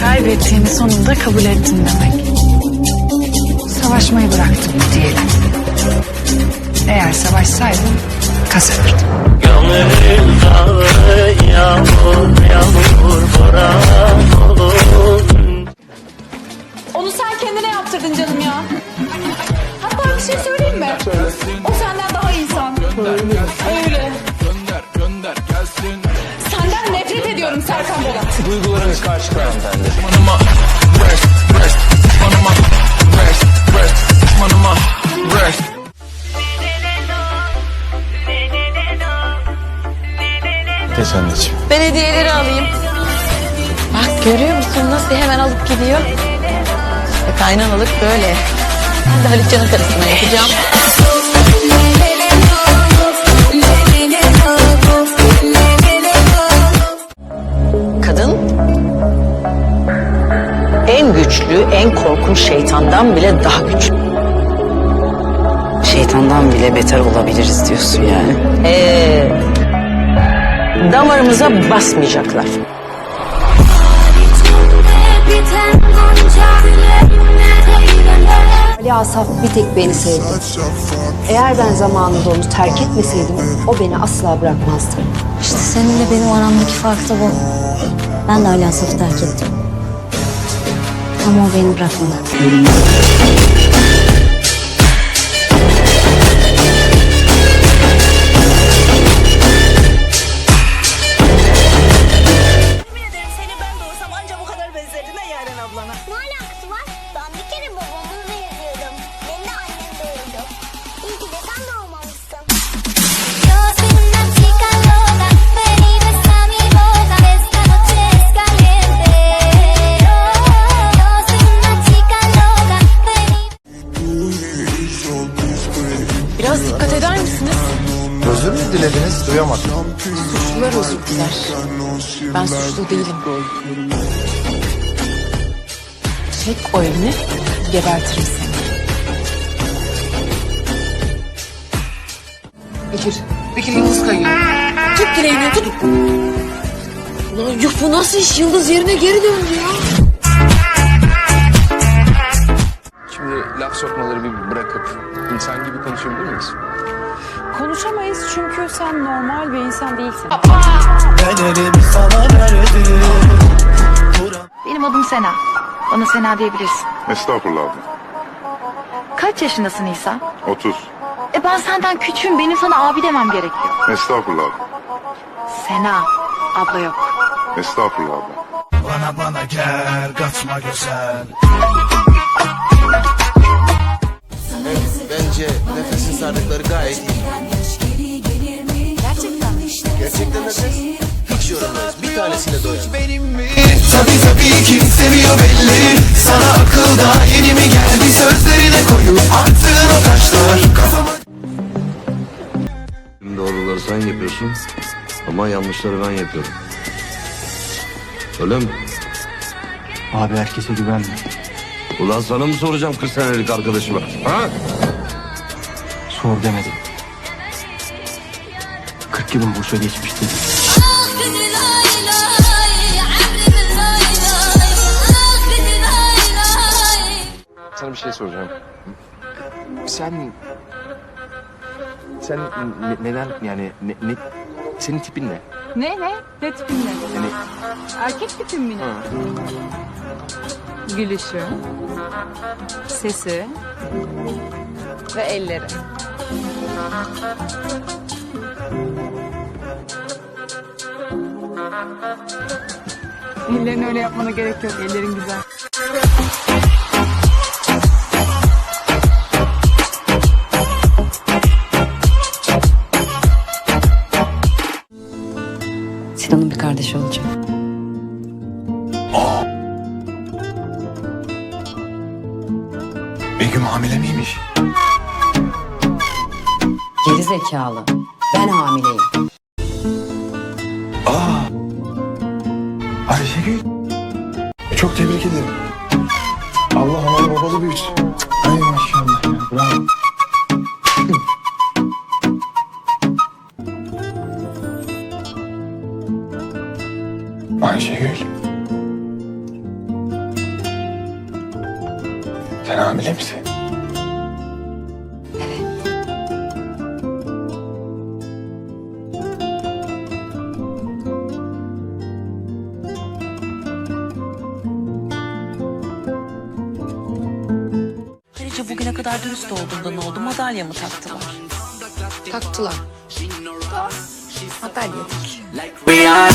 Kaybettiğini sonunda kabul ettin demek. Savaşmayı bıraktım diyelim. Eğer savaşsaydım kazanırdım. Dağı yağmur yağmur boran olur Onu sen kendine yaptırdın canım ya. Hatta bir şey söyleyeyim mi? O senden daha insan. Öyle. Senden nefret ediyorum Serkan Bolat. Duygularınız hanımefendi. Geç anneciğim. Belediyeleri alayım. Bak görüyor musun nasıl hemen alıp gidiyor. İşte kaynanalık böyle. Ben de Halit Can'ın karısına yapacağım. en güçlü, en korkunç şeytandan bile daha güçlü. Şeytandan bile beter olabiliriz diyorsun yani. Ee, damarımıza basmayacaklar. Ali Asaf bir tek beni sevdi. Eğer ben zamanında onu terk etmeseydim o beni asla bırakmazdı. İşte seninle benim aramdaki fark da bu. Ben de Ali Asaf'ı terk ettim. Ama o beni Suçlular özür diler. Ben suçlu değilim. Çek o elini, gebertirim seni. Bekir, Bekir Yıldız kayıyor. Tut dileğini, tut. Ulan yuh bu nasıl iş? Yıldız yerine geri döndü ya. Şimdi laf sokmaları bir insan gibi konuşabilir miyiz? Konuşamayız çünkü sen normal bir insan değilsin. Benim adım Sena. Bana Sena diyebilirsin. Estağfurullah abla. Kaç yaşındasın İsa? 30. E ben senden küçüğüm. Benim sana abi demem gerekiyor. Estağfurullah abla. Sena. Abla yok. Estağfurullah abla. Bana bana gel kaçma güzel Bence nefesin sardıkları gayet iyi. Gerçekten Gerçekten nefes. Hiç yorulmayız. Bir tanesine doyalım. Tabi tabii kim seviyor belli Sana akılda yeni mi geldi sözlerine koyup attığın o taşlar Kafama Doğruları sen yapıyorsun ama yanlışları ben yapıyorum. Öyle mi? Abi herkese güvenme. Ulan sana mı soracağım 40 senelik arkadaşıma? Ha? Sor demedim. 40 yılın boşa geçmişti. Sana bir şey soracağım. Sen... Sen ne, neden yani ne, ne, senin tipin ne? Ne ne? Ne tipin ne? Yani... Erkek tipim mi ne? Ha. Gülüşü, sesi ve elleri. Ellerini öyle yapmana gerek yok. Ellerin güzel. Sinan'ın bir kardeşi olacağım. Begüm hamile miymiş? Geri zekalı. Ben hamileyim. Ayşegül. Çok tebrik ederim. Allah analı babalı büyütsün. Ay maşallah bravo. Kadar dürüst olduğunda ne oldu? Madalya mı taktılar? Taktılar. Madalya.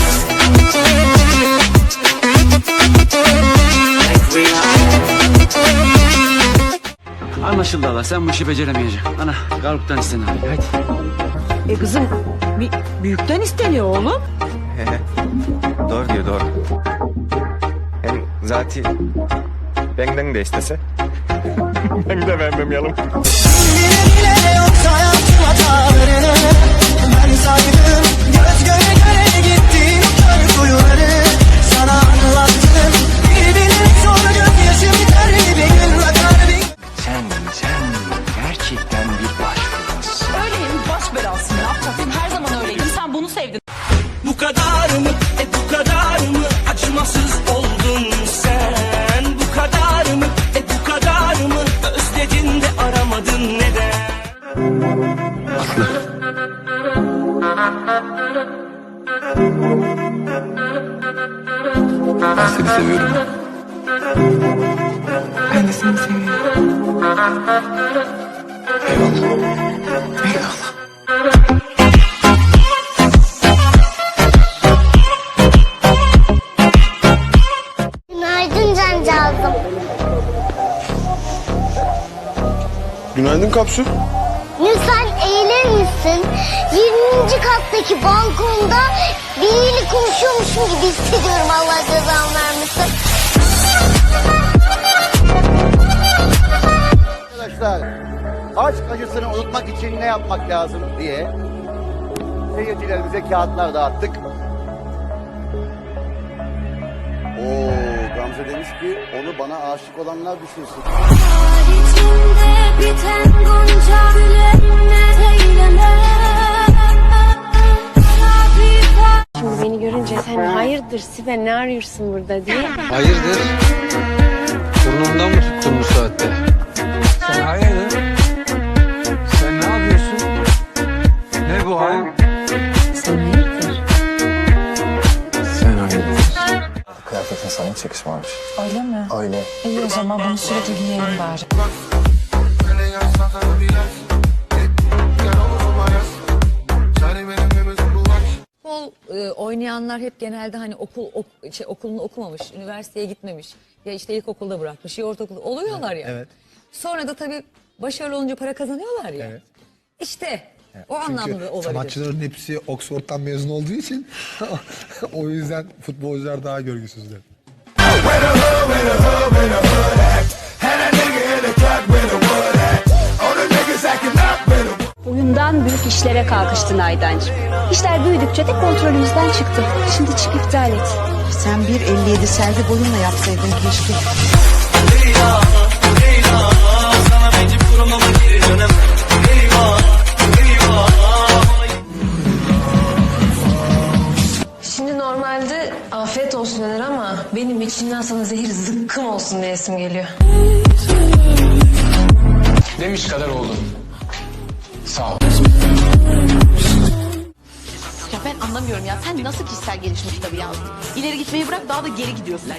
Anlaşıldı Allah. Sen bu işi beceremeyeceksin. Ana Garup'tan isten abi. Hadi. E kızım bir büyükten isteniyor oğlum. Doğru diyor doğru. Hem zaten benden de istese. ben de vermemeyelim. Ben saydım Göz göre göre neden? Ben seni seviyorum. Ben de seni seviyorum. Eyvallah. Eyvallah. Günaydın cancağızım. Günaydın Kapsül. Lütfen eğilir misin? 20. kattaki balkonda biriyle konuşuyormuşum gibi hissediyorum Allah cezamı vermesin. Arkadaşlar aşk acısını unutmak için ne yapmak lazım diye seyircilerimize kağıtlar dağıttık. Oo, Gamze demiş ki onu bana aşık olanlar düşünsün. Şimdi beni görünce sen hayırdır Sibel ne arıyorsun burada diye. Hayırdır? Burnumdan mı tuttun bu saatte? Sen hayırdır? Sen ne yapıyorsun? Ne bu hal? Sen hayırdır? Sen hayırdır? Kıyafetin sana hiç yakışmamış. Öyle mi? Öyle. İyi o zaman bunu sürekli giyelim bari. Futbol e, oynayanlar hep genelde hani okul ok- şey, okulunu okumamış, üniversiteye gitmemiş. Ya işte ilkokulda bırakmış, ya ortaokulda oluyorlar ya. Evet. Sonra da tabii başarılı olunca para kazanıyorlar ya. İşte o anlamda olabilir. sanatçıların hepsi Oxford'dan mezun olduğu için o yüzden futbolcular daha görgüsüzler. Oyundan büyük işlere kalkıştın Aydancığım. İşler büyüdükçe de kontrolümüzden çıktı. Şimdi çık iptal et. Sen 1.57 sergi boyunla yapsaydın keşke. Şimdi normalde afiyet olsun denir ama benim içinden sana zehir zıkkım olsun diyesim geliyor. Demiş kadar oldun. Ben anlamıyorum ya sen nasıl kişisel gelişim kitabı yazdın? İleri gitmeyi bırak daha da geri gidiyorsun.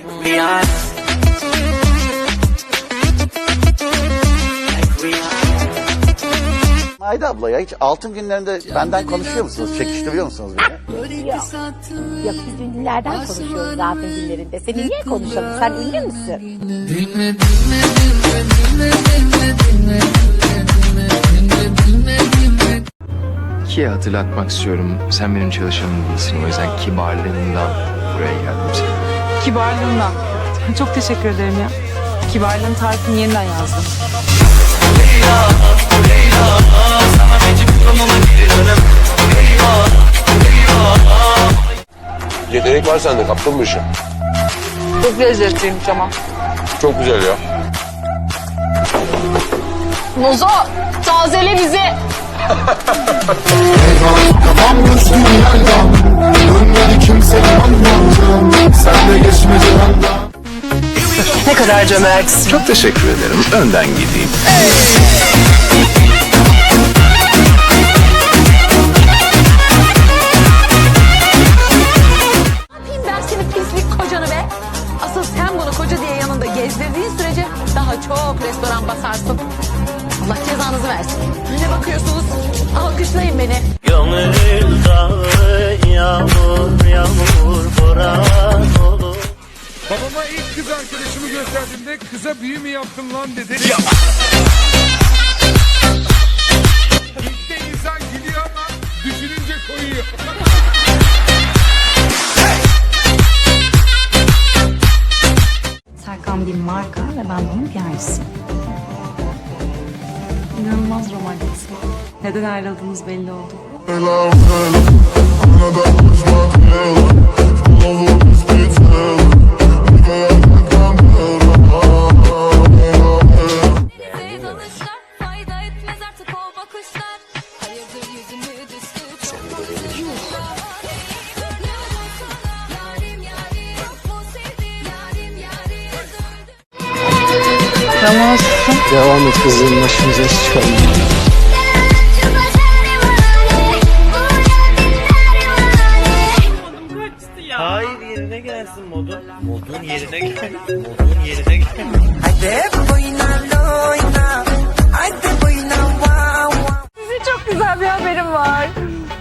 Ayda abla ya hiç altın günlerinde benden konuşuyor musunuz? Çekiştiriyor musunuz beni? Yok biz ünlülerden konuşuyoruz zaten günlerinde. Seni niye konuşalım? Sen ünlü müsün? Ki hatırlatmak istiyorum. Sen benim çalışanım değilsin. O yüzden kibarlığından buraya geldim seni. Kibarlığından. Çok teşekkür ederim ya. Kibarlığın tarifini yeniden yazdım. Yetenek var sende kaptın bu işi. Çok lezzetliymiş ama. Çok güzel ya. Muzo tazele bizi. Kafamız dünyaydan Dönmedi kimse anlamdan Sen de geçme cihandan kadar cömertsin. Çok teşekkür ederim. Önden gideyim. yapayım Babama ilk kız arkadaşımı gösterdiğimde kıza büyü mü yaptın lan dedi. İlk insan gidiyor ama düşününce koyuyor. Serkan bir marka ve ben onun piyanisiyim. İnanılmaz romantiksin. Neden ayrıldığımız belli oldu. Tamam. Devam et kızım başımıza iş yerine gel Modun yerine gel Size çok güzel bir haberim var.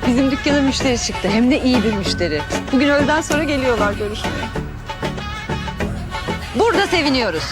Bizim dükkana müşteri çıktı. Hem de iyi bir müşteri. Bugün öğleden sonra geliyorlar görüşmeye. Burada seviniyoruz.